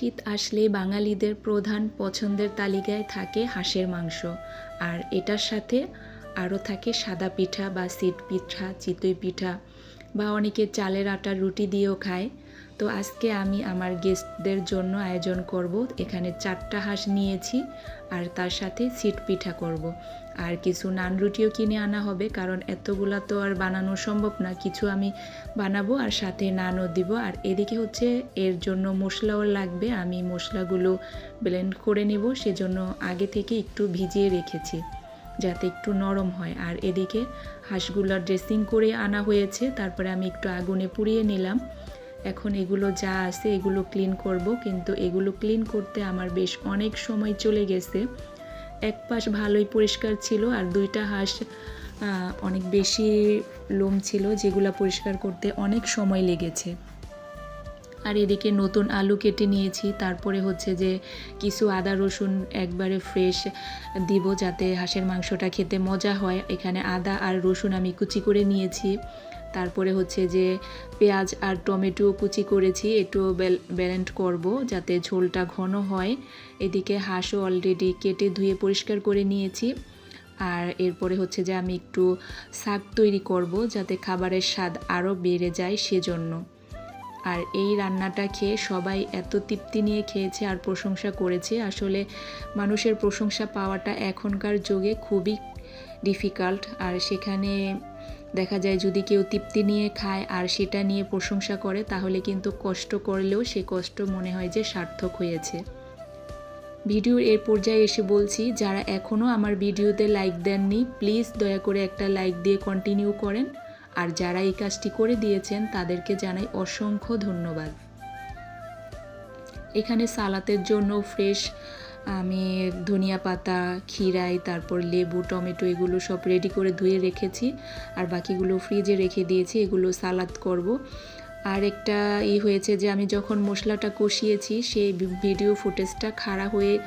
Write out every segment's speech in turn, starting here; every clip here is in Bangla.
শীত আসলে বাঙালিদের প্রধান পছন্দের তালিকায় থাকে হাঁসের মাংস। আর এটার সাথে আরও থাকে সাদা পিঠা বা সিট পিঠা, চিতই পিঠা বা অনেকে চালের আটার রুটি দিয়েও খায়। তো আজকে আমি আমার গেস্টদের জন্য আয়োজন করব। এখানে চারটা হাঁস নিয়েছি আর তার সাথে সিট পিঠা করব। আর কিছু নান রুটিও কিনে আনা হবে, কারণ এতগুলা তো আর বানানো সম্ভব না। কিছু আমি বানাবো আর সাথে নানও দিব। আর এদিকে হচ্ছে এর জন্য মশলাও লাগবে। আমি মশলাগুলো ব্লেন্ড করে নেব। সেজন্য আগে থেকে একটু ভিজিয়ে রেখেছি, যাতে একটু নরম হয়। আর এদিকে হাঁসগুলো ড্রেসিং করে আনা হয়েছে। তারপরে আমি একটু আগুনে পুড়িয়ে নিলাম। এখন এগুলো যা আছে এগুলো ক্লিন করব, কিন্তু এগুলো ক্লিন করতে আমার বেশ অনেক সময় চলে গেছে। এক পাশ ভালোই পরিষ্কার ছিল আর দুইটা হাঁস অনেক বেশি লোম ছিল যেগুলো পরিষ্কার করতে অনেক সময় লেগেছে। আর এদিকে নতুন আলু কেটে নিয়েছি, তারপরে হচ্ছে যে কিছু আদা, রসুন একবারে ফ্রেশ দিব যাতে হাঁসের মাংসটা খেতে মজা হয়। এখানে আদা আর রসুন আমি কুচি করে নিয়েছি। তারপরে হচ্ছে যে পেঁয়াজ আর টমেটো কুচি করেছি, একটু ব্যালেন্ট করব যাতে ঝোলটা ঘন হয়। এদিকে হাঁসও অলরেডি কেটে ধুয়ে পরিষ্কার করে নিয়েছি। আর এরপরে হচ্ছে যে আমি একটু শাক তৈরি করব যাতে খাবারের স্বাদ আরও বেড়ে যায় সেজন্য। আর এই রান্নাটা খেয়ে সবাই এত তৃপ্তি নিয়ে খেয়েছে আর প্রশংসা করেছে। আসলে মানুষের প্রশংসা পাওয়াটা এখনকার যুগে খুবই ডিফিকাল্ট আর সেখানে দেখা যায় যদি কেউ তৃপ্তি নিয়ে খায় আর সেটা নিয়ে প্রশংসা করে, তাহলে কিন্তু কষ্ট করলেও সে কষ্ট মনে হয় যে সার্থক হয়েছে। ভিডিওর এর পর্যায়ে এসে বলছি, যারা এখনও আমার ভিডিওতে লাইক দেননি, প্লিজ দয়া করে একটা লাইক দিয়ে কন্টিনিউ করেন। আর যারা এই কাজটি করে দিয়েছেন, তাদেরকে জানাই অসংখ্য ধন্যবাদ। এখানে সালাতের জন্য ফ্রেশ আমি ধনিয়া পাতা খিরাই তারপর লেবু, টমেটো, এগুলো সব রেডি করে ধুয়ে রেখেছি। আর বাকিগুলো ফ্রিজে রেখে দিয়েছি, এগুলো সালাদ করব। আর একটা ই হয়েছে যে, আমি যখন মশলাটা কষিয়েছি, সেই ভিডিও ফুটেজটা খাড়া হয়ে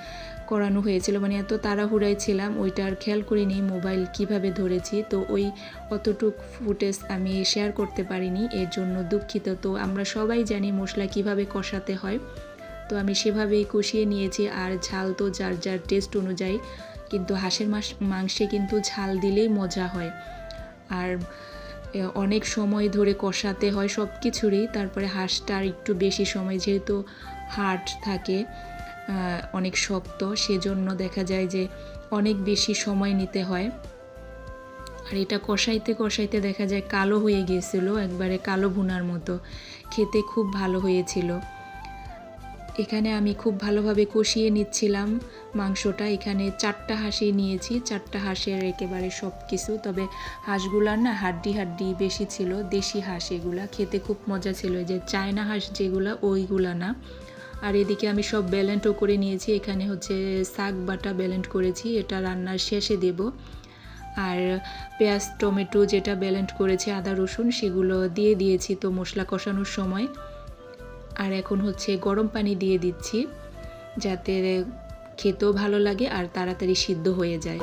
করানো হয়েছিল। মানে এত তাড়াহুড়ায় ছিলাম, ওইটা আর খেয়াল করিনি মোবাইল কীভাবে ধরেছি। তো ওই অতটুক ফুটেজ আমি শেয়ার করতে পারিনি, এর জন্য দুঃখিত। তো আমরা সবাই জানি মশলা কীভাবে কষাতে হয়। তো আমি সেভাবেই কষিয়ে নিয়েছি আর ঝাল তো যার যার টেস্ট অনুযায়ী। কিন্তু হাঁসের মাস, মাংসে কিন্তু ঝাল দিলেই মজা হয়। আর অনেক সময় ধরে কষাতে হয় সব কিছুরই তারপরে হাঁসটার একটু বেশি সময় যেহেতু হার্ট থাকে অনেক শক্ত, সেজন্য দেখা যায় যে অনেক বেশি সময় নিতে হয়। আর এটা কষাইতে কষাইতে দেখা যায় কালো হয়ে গিয়েছিল, একবারে কালো ভুনার মতো। খেতে খুব ভালো হয়েছিল। এখানে আমি খুব ভালোভাবে কষিয়ে নিচ্ছিলাম মাংসটা। এখানে চারটা হাঁসই নিয়েছি, চারটা হাঁসের একেবারে সব কিছু তবে হাঁসগুলার না হাড্ডি হাড্ডি বেশি ছিল, দেশি হাঁস এগুলা। খেতে খুব মজা ছিল যে চায়না হাঁস যেগুলা, ওইগুলা না। আর এদিকে আমি সব ব্যালেন্টও করে নিয়েছি। এখানে হচ্ছে শাক বাটা ব্যালেন্ট করেছি, এটা রান্নার শেষে দেব। আর পেঁয়াজ, টমেটো যেটা ব্যালেন্ট করেছি, আদা, রসুন, সেগুলো দিয়ে দিয়েছি তো মশলা কষানোর সময়। আর এখন হচ্ছে গরম পানি দিয়ে দিচ্ছি যাতে খেতেও ভালো লাগে আর তাড়াতাড়ি সিদ্ধ হয়ে যায়।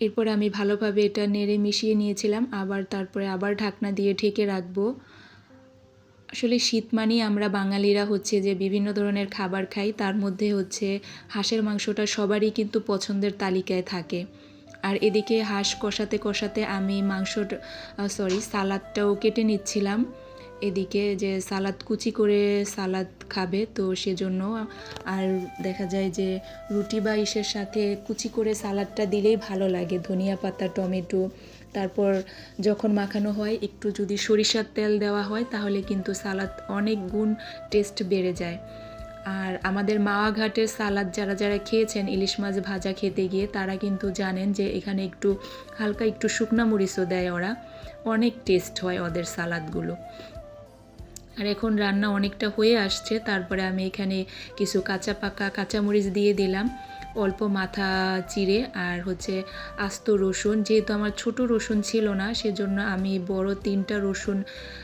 এরপর আমি ভালোভাবে এটা নেড়ে মিশিয়ে নিয়েছিলাম, আবার তারপরে আবার ঢাকনা দিয়ে ঢেকে রাখব। আসলে শীত মানেই আমরা বাঙালিরা হচ্ছে যে বিভিন্ন ধরনের খাবার খাই, তার মধ্যে হচ্ছে হাঁসের মাংসটা সবারই কিন্তু পছন্দের তালিকায় থাকে। আর এদিকে হাঁস কষাতে কষাতে আমি মাংস সরি সালাদটাও কেটে নিচ্ছিলাম। এদিকে যে সালাদ কুচি করে সালাদ খাবে, তো সেজন্য আর দেখা যায় যে রুটি বা ইসের সাথে কুচি করে সালাদটা দিলেই ভালো লাগে, ধনিয়া পাতা, টমেটো। তারপর যখন মাখানো হয়, একটু যদি সরিষার তেল দেওয়া হয়, তাহলে কিন্তু সালাদ অনেক গুণ টেস্ট বেড়ে যায়। আর আমাদের মাওয়া ঘাটের সালাদ যারা যারা খেয়েছেন, ইলিশ মাছ ভাজা খেতে গিয়ে, তারা কিন্তু জানেন যে এখানে একটু হালকা একটু শুকনা মরিচও দেয় ওরা। অনেক টেস্ট হয় ওদের সালাদগুলো। আর এখন রান্না অনেকটা হয়ে আসছে, তারপরে আমি এখানে কিছু কাঁচা পাকা কাঁচামরিচ দিয়ে দিলাম। অল্প মাথা চিড়ে আর হচ্ছে আস্ত রসুন। যেহেতু আমার ছোট রসুন ছিল না, সেজন্য আমি বড় তিনটা রসুন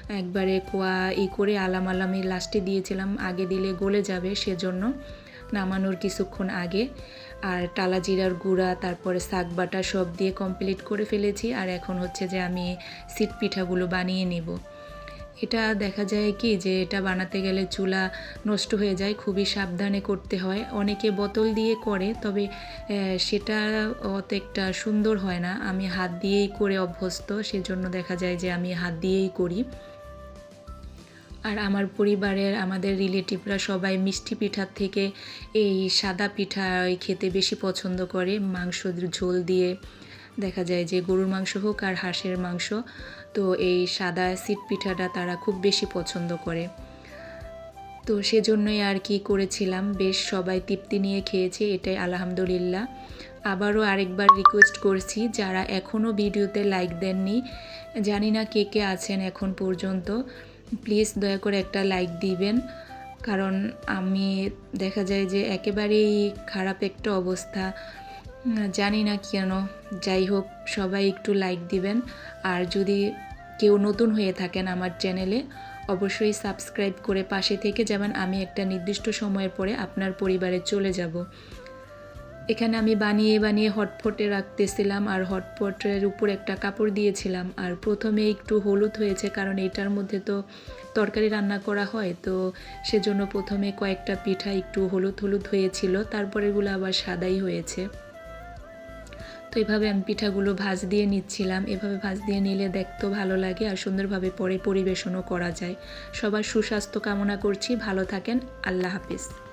একবারে কোয়া ই করে আলাম আলামে লাস্টে দিয়েছিলাম। আগে দিলে গলে যাবে, সেজন্য নামানোর কিছুক্ষণ আগে। আর টালা জিরার গুঁড়া, তারপরে শাক বাটা সব দিয়ে কমপ্লিট করে ফেলেছি। আর এখন হচ্ছে যে আমি সিট পিঠাগুলো বানিয়ে নেব। এটা দেখা যায় কি যে এটা বানাতে গেলে চুলা নষ্ট হয়ে যায়, খুবই সাবধানে করতে হয়। অনেকে বোতল দিয়ে করে, তবে সেটা অত একটা সুন্দর হয় না। আমি হাত দিয়েই করে অভ্যস্ত, সেজন্য দেখা যায় যে আমি হাত দিয়েই করি। আর আমার পরিবারের, আমাদের রিলেটিভরা সবাই মিষ্টি পিঠার থেকে এই সাদা পিঠা খেতে বেশি পছন্দ করে। মাংস ঝোল দিয়ে দেখা যায় যে গরুর মাংস হোক আর হাঁসের মাংস। তো এই সাদা সিট পিঠাটা তারা খুব বেশি পছন্দ করে। তো সেজন্যই আর কি করেছিলাম। বেশ সবাই তৃপ্তি নিয়ে খেয়েছে, এটাই আলহামদুলিল্লাহ। আবারও আরেকবার রিকোয়েস্ট করছি, যারা এখনও ভিডিওতে লাইক দেননি, জানি না কে কে আছেন এখন পর্যন্ত প্লিজ দয়া করে একটা লাইক দিবেন। কারণ আমি দেখা যায় যে একেবারেই খারাপ একটা অবস্থা। জানি না কেন। যাই হোক, সবাই একটু লাইক দিবেন। আর যদি কেউ নতুন হয়ে থাকেন আমার চ্যানেলে অবশ্যই সাবস্ক্রাইব করে পাশে থেকে যাবেন। আমি একটা নির্দিষ্ট সময়ের পরে আপনার পরিবারে চলে যাব। এখানে আমি বানিয়ে বানিয়ে হটপটে রাখতেছিলাম আর হটপটের উপর একটা কাপড় দিয়েছিলাম। আর প্রথমে একটু হলুদ হয়েছে, কারণ এটার মধ্যে তো তরকারি রান্না করা হয়। তো সেজন্য প্রথমে কয়েকটা পিঠা একটু হলুদ হলুদ হয়েছিল তারপরেগুলো আবার সাদাই হয়েছে। তো এভাবে আমি পিঠাগুলো ভাজ দিয়ে নিচ্ছিলাম। এভাবে ভাজ দিয়ে নিলে দেখতেও ভালো লাগে আর সুন্দরভাবে পরে পরিবেশনও করা যায়। সবার সুস্বাস্থ্য কামনা করছি। ভালো থাকেন। আল্লাহ হাফিজ।